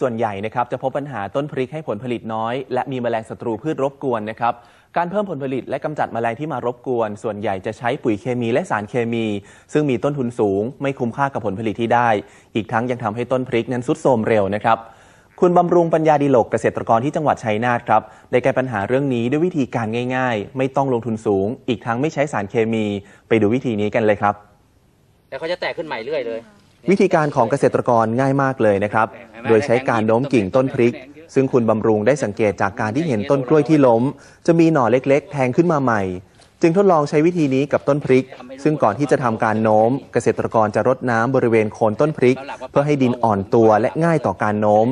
ส่วนใหญ่นะครับจะพบปัญหาต้นพริกให้ผลผลิตน้อย และมีแมลงศัตรูพืชรบกวนนะครับการเพิ่มผลผลิตและกำจัดแมลงที่มารบกวน ส่วนใหญ่จะใช้ปุ๋ยเคมีและสารเคมี ซึ่งมีต้นทุนสูง ไม่คุ้มค่ากับผลผลิตที่ได้ อีกทั้งยังทำให้ต้นพริกนั้นทรุดโทรมเร็วนะครับคุณบำรุงปัญญาดีโลกเกษตรกรที่จังหวัดชัยนาทครับได้แก้ปัญหาเรื่องนี้ด้วยวิธีการง่าย ๆ ไม่ต้องลงทุนสูง อีกทั้งไม่ใช้สารเคมีไปดูวิธีนี้กันเลยครับ แล้วเขาจะแตกขึ้นใหม่เรื่อยเลย วิธีการของเกษตรกรง่ายมากเลยนะครับ โดยใช้การโน้มกิ่งต้นพริก ซึ่งคุณบำรุงได้สังเกตจากการที่เห็นต้นกล้วยที่ล้ม จะมีหน่อเล็ก ๆ แทงขึ้นมาใหม่ จึงทดลองใช้วิธีนี้กับต้นพริก ซึ่งก่อนที่จะทำการโน้ม เกษตรกรจะรดน้ำบริเวณโคนต้นพริก เพื่อให้ดินอ่อนตัวและง่ายต่อการโน้ม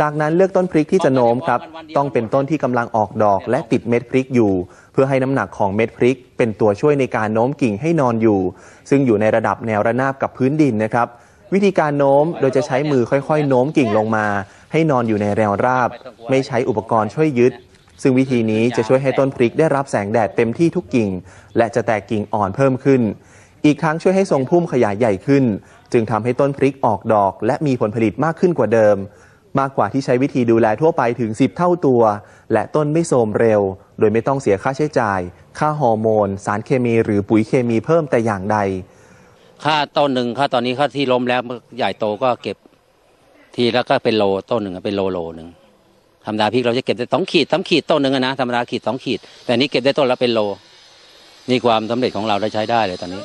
จากนั้นเลือกต้นพริกที่จะโน้มครับ ต้องเป็นต้นที่กำลังออกดอกและติดเม็ดพริกอยู่ เพื่อให้น้ำหนักของเม็ดพริก เป็นตัวช่วยในการโน้มกิ่งให้นอนอยู่ ซึ่งอยู่ในระดับแนวระนาบกับพื้นดินนะครับ วิธีการโน้มโดยจะใช้มือค่อยๆ โน้มกิ่งลงมา ให้นอนอยู่ในแนวราบ ไม่ใช้อุปกรณ์ช่วยยึด ซึ่งวิธีนี้จะช่วยให้ต้นพริกได้รับแสงแดดเต็มที่ทุกกิ่ง และจะแตกกิ่งอ่อนเพิ่มขึ้น อีกทั้งช่วยให้ทรงพุ่มขยายใหญ่ขึ้น จึงทำให้ต้นพริกออกดอก และมีผลผลิตมากขึ้นกว่าเดิม มากกว่าที่ใช้วิธีดูแลทั่วไปถึง 10 เท่าตัว และต้นไม่โทรมเร็ว โดยไม่ต้องเสียค่าใช้จ่าย ค่าฮอร์โมน สารเคมี หรือปุ๋ยเคมีเพิ่มแต่อย่างใด ค่าต้นหนึ่งค่าตอนนี้ค่าที่ล้มแล้วใหญ่โตก็เก็บทีแล้วก็เป็นโลต้นหนึ่งเป็นโลโลหนึ่งธรรมดาพริกเราจะเก็บได้สองขีดสามขีดต้นหนึ่งนะธรรมดาขีดสองขีด แต่อันนี้เก็บได้ต้นละเป็นโล นี่ความสำเร็จของเราได้ใช้ได้เลยตอนนี้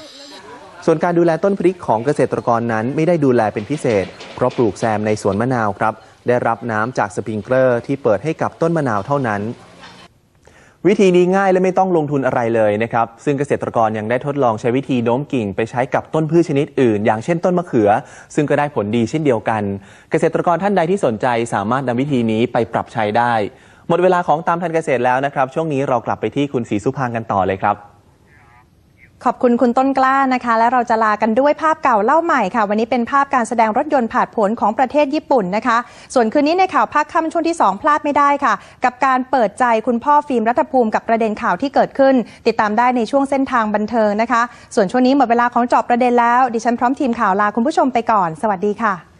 ส่วนการดูแลต้นพริกของเกษตรกรนั้นไม่ได้ดูแลเป็นพิเศษ เพราะปลูกแซมในสวนมะนาวครับ ได้รับน้ำจากสปริงเกอร์ที่เปิดให้กับต้นมะนาวเท่านั้น วิธีนี้ง่ายและไม่ต้องลงทุนอะไรเลยนะครับ ซึ่งเกษตรกรยังได้ทดลองใช้วิธีโน้มกิ่งไปใช้กับต้นพืชชนิดอื่น อย่างเช่นต้นมะเขือ ซึ่งก็ได้ผลดีเช่นเดียวกัน เกษตรกรท่านใดที่สนใจสามารถนำวิธีนี้ไปปรับใช้ได้ หมดเวลาของตามทันเกษตรแล้วนะครับ ช่วงนี้เรากลับไปที่คุณศรีสุพางกันต่อเลยครับ ขอบคุณคุณต้นกล้านะคะ และเราจะลากันด้วยภาพเก่าเล่าใหม่ค่ะ วันนี้เป็นภาพการแสดงรถยนต์ผ่านผลของประเทศญี่ปุ่นนะคะ ส่วนคืนนี้ในข่าวภาคค่ำช่วงที่ 2 พลาดไม่ได้ค่ะ กับการเปิดใจคุณพ่อฟิล์มรัฐภูมิกับประเด็นข่าวที่เกิดขึ้น ติดตามได้ในช่วงเส้นทางบันเทิงนะคะ ส่วนช่วงนี้หมดเวลาของจอบประเด็นแล้ว ดิฉันพร้อมทีมข่าวลาคุณผู้ชมไปก่อน สวัสดีค่ะ